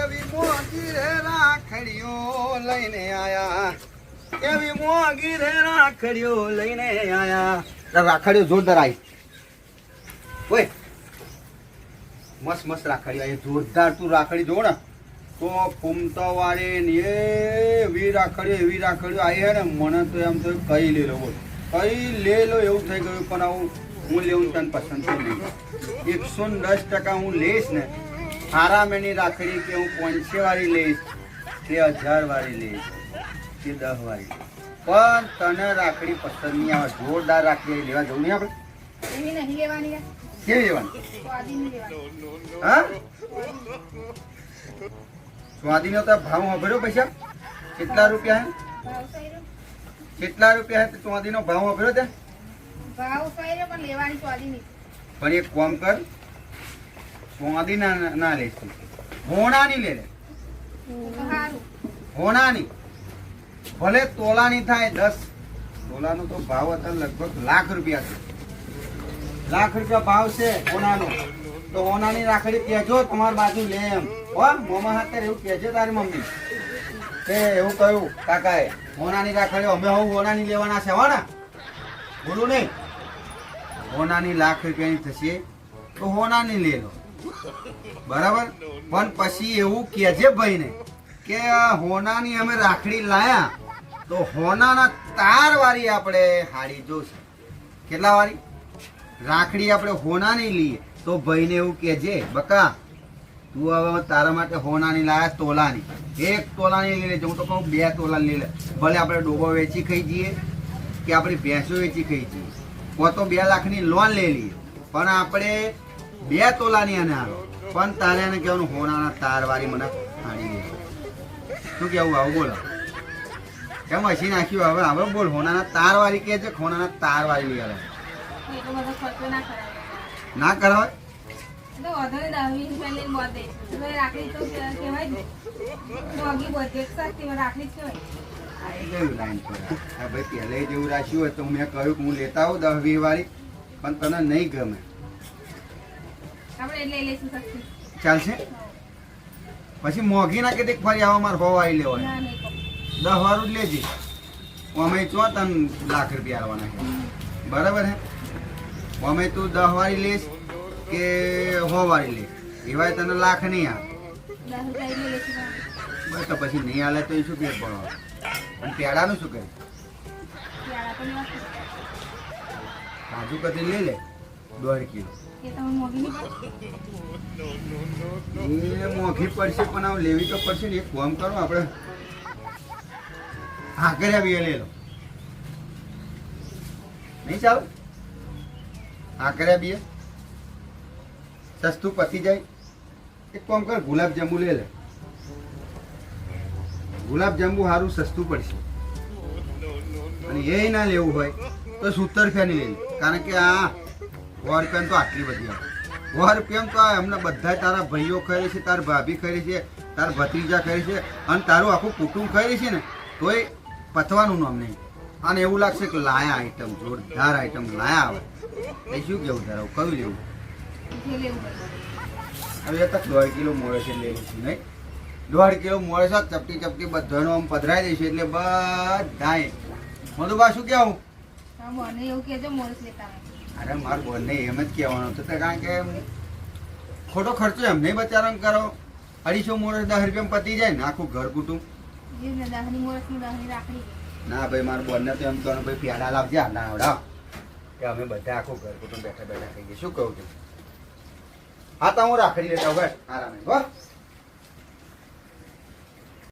એવી રાખડીઓ રાખડીઓ રાખડીઓ જોરદાર આવી મસ્ત મસ્ત રાખડી આવી જોરદાર તું રાખડી જો ને. તો ફૂમતા વાળી ને એવી રાખડીઓ એવી રાખડીઓ આવી હે ને. મને તો એમ તો કઈ લે લો બોલ. કઈ લે લો એવું થઈ ગયું પણ આવું હું લેવું તને પસંદ તો નહીં. એકસો ને દસ ટકા હું લઈશ ને આરામેની રાખડી કે હું પાંચસો વાળી લઈશ કે હજાર વાળી લઈશ કે દસ વાળી પણ તને રાખડી પસંદ નહીં આવે જોરદાર રાખડી લેવા જવું નહીં આપણે. કેવી લેવાની. હા? સ્વાદીનો તો ભાવ વાપર્યો પૈસા? કેટલા રૂપિયા હે? કેટલા રૂપિયા હે સ્વાદીનો ભાવ વાપર્યો તે? ભાવ પણ લેવાની સ્વાદીની. પણ એક કોમ કર સ્વાદી ના ના તું. હોણાની લે સારું. હોનાની ભલે તોલાની થાય દસ. તોલાનો તો ભાવ હતા લગભગ લાખ રૂપિયા છે. લાખ રૂપિયા ભાવ છે હોનાનો તો હોનાની રાખડી કહેજો તમારી બાજુ લે એમ. હો મોમા હાથે એવું કેજે તારી મમ્મી. કે એવું કહ્યું કાકાએ. હોનાની રાખડી અમે હું હોનાની લેવાના છે હો ને. બોલું નહીં. હોનાની લાખ રૂપિયાની થશે તો હોનાની લે લો. બરાબર? પણ પછી એવું કહેજે ભાઈને કે હોનાની અમે રાખડી લાયા તો હોનાના તાર વાળી આપણે હાડી જોશે. કેટલા વાળી રાખડી આપણે હોનાની લઈએ. તો ભાઈને એવું કહેજે બકા, તું હવે તારા માટે હોનાની લાયા તોલાની. એક તોલાની લઈ લેજે. હું તો કહું, બે તોલાની લઈ લે. ભલે આપણે ડોબો વેચી ખાઈ જઈએ કે આપણી ભેંસો વેચી ખાઈ જઈએ. કો તો બે લાખની લોન લઈએ. પણ આપણે બે તોલાની અને આવે પણ તારે એને કહેવાનું, હોનાના તારવાળી મને હાડી દે. શું કેવું આવું બોલો. કેમ હસી નાખ્યું? હવે હવે બોલ, હોનાના તારવાળી કે છે હોનાના તારવાળી લઈ આવે? ના. કરાવે રાખડી તો કહેવાય રાખડી જ. લાઈન પર ભાઈ પહેલે જેવું રાખ્યું હોય તો મેં કહ્યું કે હું લેતા આવું દસ વીસ વાળી પણ તને નહીં ગમે. ચાલશે? પછી મોઘી ના કેટલીક ફરી આવા મારે હોવા આવી લેવાય. દસ વાળું જ લેજે. અમે ચો તને લાખ રૂપિયા આવવાના છે. બરાબર હે? અમે તું દસ વાળી લઈશ કે હો વાળી લઈશ? એવાય તને લાખ નહીં આવે. બસ તો પછી નહીં હાલે તો એ શું પેટ પડવા અને પેડાનું શું કરે શિયાળા તો કાજુ કતરી લઈ લે દોઢ કિલો. એ મોંઘી પડશે પણ આમ લેવી તો પડશે ને એક ફોર્મ કરો આપણે. કર્યા બી લઈ લો. નહીં ચાલો? કર્યા બી સસ્તું પતી જાય. એક કોમ કર ગુલાબ જાંબુ લઈ લે. ગુલાબ જાંબુ સારું સસ્તું પડશે. અને એ ના લેવું હોય તો સૂતર ફેની લઈ કારણ કે આ સો રૂપિયાની તો આટલી બધી આવે? સો રૂપિયામાં તો આ એમને બધા તારા ભાઈઓ ખરી છે તાર ભાભી ખરી છે તાર ભત્રીજા ખરી છે અને તારું આખું કુટુંબ ખરી છે ને તોય પથવાનું નામ નહીં. અને એવું લાગશે કે લાયા આઈટમ જોરદાર આઈટમ લાયા આવે. એ શું કેવું તારું? કયું લેવું? હવે એ તક તો દોઢ કિલો મોડે છે લેવું છું નહીં? દોઢ કિલો મોડે છે ચપટી ચપટી બધાનો આમ પધરાઈ દઈશું એટલે બધાય મધુબા શું કેવું હા, મને એવું કહેજો મોરસ લેતા અરે મારું બોનને એમ જ કહેવાનું તો કારણ કે ખોટો ખર્ચો એમને બચારાને કરો. અઢીસો મોડે દસ રૂપિયા પતી જાય ને આખું ઘર કુટુંબ ને ભાઈ મારા બોનને તો એમ કહો ભાઈ પ્યાડા લાવજે આના આવડા. કે અમે બધા આખું ઘર કુટુંબ બેઠા બેઠા થઈ ગયા. શું કહું છું? હા તો હું રાખડી લેતા હવે આરામે હો.